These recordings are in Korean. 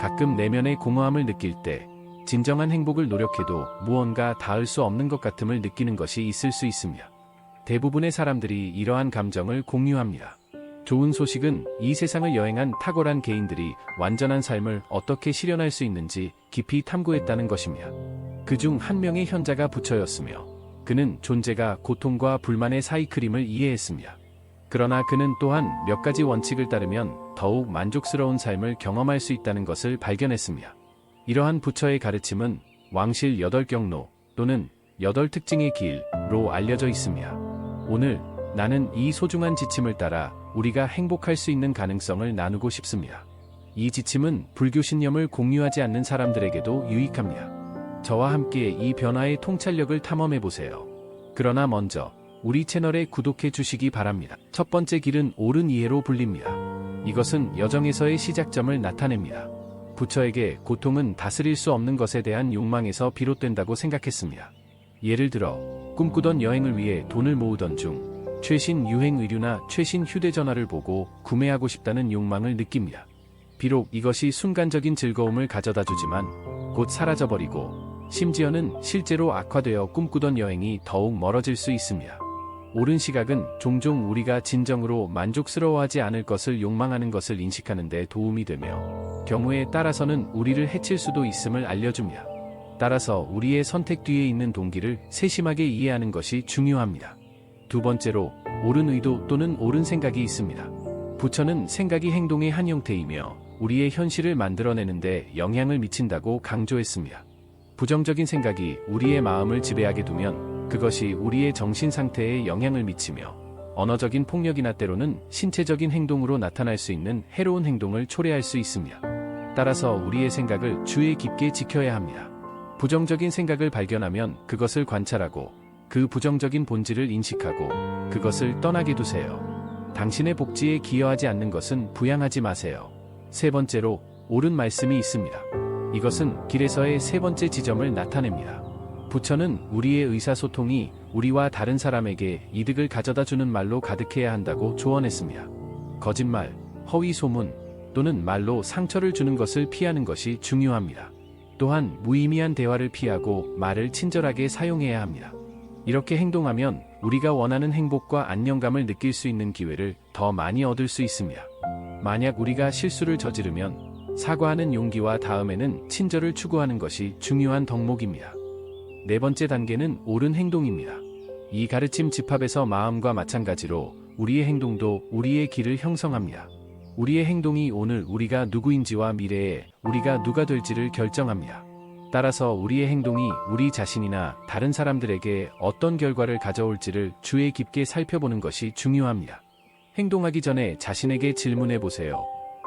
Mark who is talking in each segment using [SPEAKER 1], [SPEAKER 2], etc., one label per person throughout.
[SPEAKER 1] 가끔 내면의 공허함을 느낄 때 진정한 행복을 노력해도 무언가 닿을 수 없는 것 같음을 느끼는 것이 있을 수 있으며 대부분의 사람들이 이러한 감정을 공유합니다. 좋은 소식은 이 세상을 여행한 탁월한 개인들이 완전한 삶을 어떻게 실현할 수 있는지 깊이 탐구했다는 것이며 그중 한 명의 현자가 부처였으며 그는 존재가 고통과 불만의 사이클임을 이해했으며 그러나 그는 또한 몇 가지 원칙을 따르면 더욱 만족스러운 삶을 경험할 수 있다는 것을 발견했으며 이러한 부처의 가르침은 왕실 여덟 경로 또는 여덟 특징의 길로 알려져 있으며 오늘 나는 이 소중한 지침을 따라 우리가 행복할 수 있는 가능성을 나누고 싶습니다. 이 지침은 불교 신념을 공유하지 않는 사람들에게도 유익합니다. 저와 함께 이 변화의 통찰력을 탐험해 보세요. 그러나 먼저 우리 채널에 구독해 주시기 바랍니다. 첫 번째 길은 옳은 이해로 불립니다. 이것은 여정에서의 시작점을 나타냅니다. 부처에게 고통은 다스릴 수 없는 것에 대한 욕망에서 비롯된다고 생각했습니다. 예를 들어 꿈꾸던 여행을 위해 돈을 모으던 중 최신 유행 의류나 최신 휴대전화를 보고 구매하고 싶다는 욕망을 느낍니다. 비록 이것이 순간적인 즐거움을 가져다 주지만 곧 사라져버리고 심지어는 실제로 악화되어 꿈꾸던 여행이 더욱 멀어질 수 있습니다. 옳은 시각은 종종 우리가 진정으로 만족스러워하지 않을 것을 욕망하는 것을 인식하는 데 도움이 되며 경우에 따라서는 우리를 해칠 수도 있음을 알려줍니다. 따라서 우리의 선택 뒤에 있는 동기를 세심하게 이해하는 것이 중요합니다. 두 번째로 옳은 의도 또는 옳은 생각이 있습니다. 부처는 생각이 행동의 한 형태이며 우리의 현실을 만들어내는데 영향을 미친다고 강조했습니다. 부정적인 생각이 우리의 마음을 지배하게 두면 그것이 우리의 정신 상태에 영향을 미치며 언어적인 폭력이나 때로는 신체적인 행동으로 나타날 수 있는 해로운 행동을 초래할 수 있습니다. 따라서 우리의 생각을 주의 깊게 지켜야 합니다. 부정적인 생각을 발견하면 그것을 관찰하고 그 부정적인 본질을 인식하고 그것을 떠나게 두세요. 당신의 복지에 기여하지 않는 것은 부양하지 마세요. 세 번째로 옳은 말씀이 있습니다. 이것은 길에서의 세 번째 지점을 나타냅니다. 부처는 우리의 의사소통이 우리와 다른 사람에게 이득을 가져다 주는 말로 가득해야 한다고 조언했습니다. 거짓말, 허위 소문 또는 말로 상처를 주는 것을 피하는 것이 중요합니다. 또한 무의미한 대화를 피하고 말을 친절하게 사용해야 합니다. 이렇게 행동하면 우리가 원하는 행복과 안정감을 느낄 수 있는 기회를 더 많이 얻을 수 있습니다. 만약 우리가 실수를 저지르면 사과하는 용기와 다음에는 친절을 추구하는 것이 중요한 덕목입니다. 네 번째 단계는 옳은 행동입니다. 이 가르침 집합에서 마음과 마찬가지로 우리의 행동도 우리의 길을 형성합니다. 우리의 행동이 오늘 우리가 누구인지와 미래에 우리가 누가 될지를 결정합니다. 따라서 우리의 행동이 우리 자신이나 다른 사람들에게 어떤 결과를 가져올지를 주의 깊게 살펴보는 것이 중요합니다. 행동하기 전에 자신에게 질문해 보세요.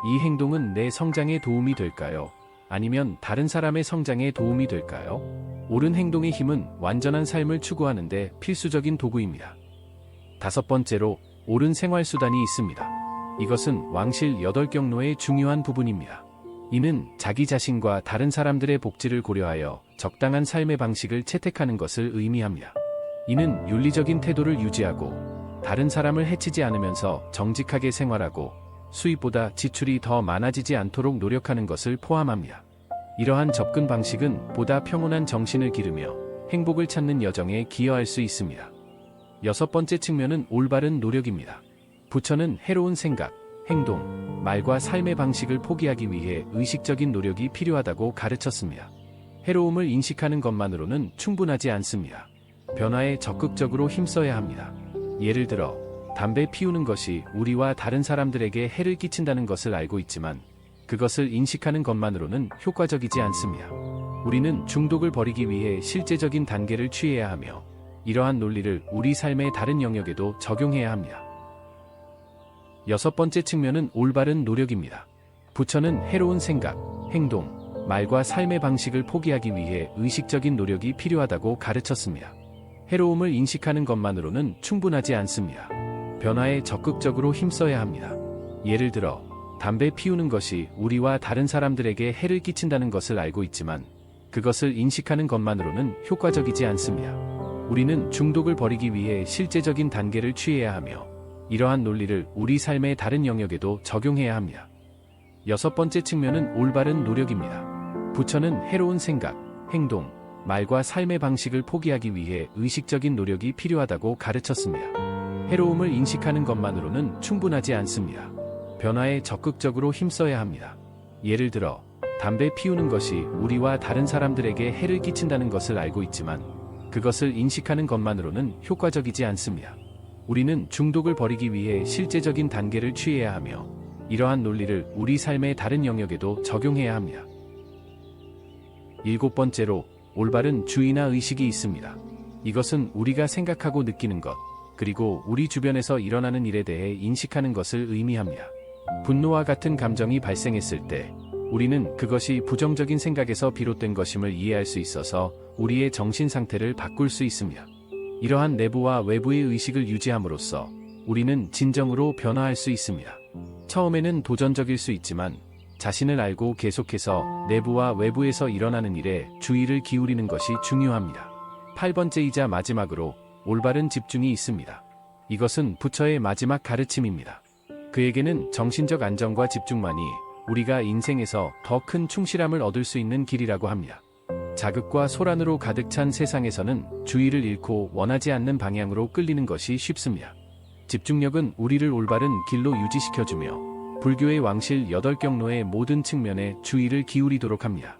[SPEAKER 1] 이 행동은 내 성장에 도움이 될까요? 아니면 다른 사람의 성장에 도움이 될까요? 옳은 행동의 힘은 완전한 삶을 추구하는데 필수적인 도구입니다. 다섯 번째로 옳은 생활 수단이 있습니다. 이것은 왕실 8경로의 중요한 부분입니다. 이는 자기 자신과 다른 사람들의 복지를 고려하여 적당한 삶의 방식을 채택하는 것을 의미합니다. 이는 윤리적인 태도를 유지하고 다른 사람을 해치지 않으면서 정직하게 생활하고 수입보다 지출이 더 많아지지 않도록 노력하는 것을 포함합니다. 이러한 접근 방식은 보다 평온한 정신을 기르며 행복을 찾는 여정에 기여할 수 있습니다. 여섯 번째 측면은 올바른 노력입니다. 부처는 해로운 생각, 행동, 말과 삶의 방식을 포기하기 위해 의식적인 노력이 필요하다고 가르쳤습니다. 해로움을 인식하는 것만으로는 충분하지 않습니다. 변화에 적극적으로 힘써야 합니다. 예를 들어, 담배 피우는 것이 우리와 다른 사람들에게 해를 끼친다는 것을 알고 있지만, 그것을 인식하는 것만으로는 효과적이지 않습니다. 우리는 중독을 버리기 위해 실제적인 단계를 취해야 하며, 이러한 논리를 우리 삶의 다른 영역에도 적용해야 합니다. 여섯 번째 측면은 올바른 노력입니다. 부처는 해로운 생각, 행동, 말과 삶의 방식을 포기하기 위해 의식적인 노력이 필요하다고 가르쳤습니다. 해로움을 인식하는 것만으로는 충분하지 않습니다. 변화에 적극적으로 힘써야 합니다. 예를 들어, 담배 피우는 것이 우리와 다른 사람들에게 해를 끼친다는 것을 알고 있지만, 그것을 인식하는 것만으로는 효과적이지 않습니다. 우리는 중독을 버리기 위해 실제적인 단계를 취해야 하며, 이러한 논리를 우리 삶의 다른 영역에도 적용해야 합니다. 여섯 번째 측면은 올바른 노력입니다. 부처는 해로운 생각, 행동, 말과 삶의 방식을 포기하기 위해 의식적인 노력이 필요하다고 가르쳤습니다. 해로움을 인식하는 것만으로는 충분하지 않습니다. 변화에 적극적으로 힘써야 합니다. 예를 들어, 담배 피우는 것이 우리와 다른 사람들에게 해를 끼친다는 것을 알고 있지만, 그것을 인식하는 것만으로는 효과적이지 않습니다. 우리는 중독을 버리기 위해 실제적인 단계를 취해야 하며, 이러한 논리를 우리 삶의 다른 영역에도 적용해야 합니다. 일곱 번째로, 올바른 주의나 의식이 있습니다. 이것은 우리가 생각하고 느끼는 것, 그리고 우리 주변에서 일어나는 일에 대해 인식하는 것을 의미합니다. 분노와 같은 감정이 발생했을 때, 우리는 그것이 부정적인 생각에서 비롯된 것임을 이해할 수 있어서 우리의 정신 상태를 바꿀 수 있습니다. 이러한 내부와 외부의 의식을 유지함으로써 우리는 진정으로 변화할 수 있습니다. 처음에는 도전적일 수 있지만 자신을 알고 계속해서 내부와 외부에서 일어나는 일에 주의를 기울이는 것이 중요합니다. 8번째이자 마지막으로 올바른 집중이 있습니다. 이것은 부처의 마지막 가르침입니다. 그에게는 정신적 안정과 집중만이 우리가 인생에서 더 큰 충실함을 얻을 수 있는 길이라고 합니다. 자극과 소란으로 가득 찬 세상에서는 주의를 잃고 원하지 않는 방향으로 끌리는 것이 쉽습니다. 집중력은 우리를 올바른 길로 유지시켜주며 불교의 왕실 8경로의 모든 측면에 주의를 기울이도록 합니다.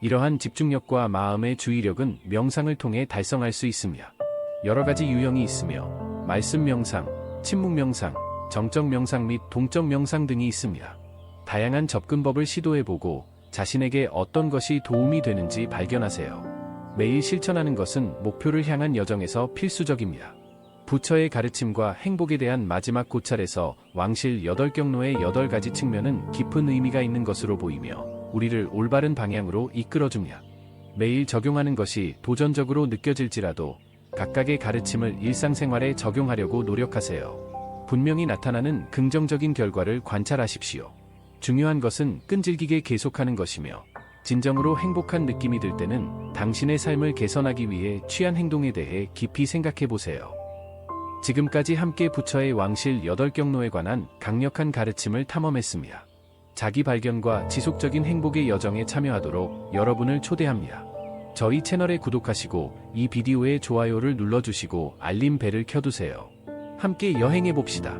[SPEAKER 1] 이러한 집중력과 마음의 주의력은 명상을 통해 달성할 수 있습니다. 여러 가지 유형이 있으며 말씀 명상, 침묵 명상, 정적 명상 및 동적 명상 등이 있습니다. 다양한 접근법을 시도해보고 자신에게 어떤 것이 도움이 되는지 발견하세요. 매일 실천하는 것은 목표를 향한 여정에서 필수적입니다. 부처의 가르침과 행복에 대한 마지막 고찰에서 왕실 8경로의 8가지 측면은 깊은 의미가 있는 것으로 보이며 우리를 올바른 방향으로 이끌어줍니다. 매일 적용하는 것이 도전적으로 느껴질지라도 각각의 가르침을 일상생활에 적용하려고 노력하세요. 분명히 나타나는 긍정적인 결과를 관찰하십시오. 중요한 것은 끈질기게 계속하는 것이며 진정으로 행복한 느낌이 들 때는 당신의 삶을 개선하기 위해 취한 행동에 대해 깊이 생각해 보세요. 지금까지 함께 부처의 왕실 8경로에 관한 강력한 가르침을 탐험했습니다. 자기 발견과 지속적인 행복의 여정에 참여하도록 여러분을 초대합니다. 저희 채널에 구독하시고 이 비디오에 좋아요를 눌러주시고 알림 벨을 켜두세요. 함께 여행해 봅시다.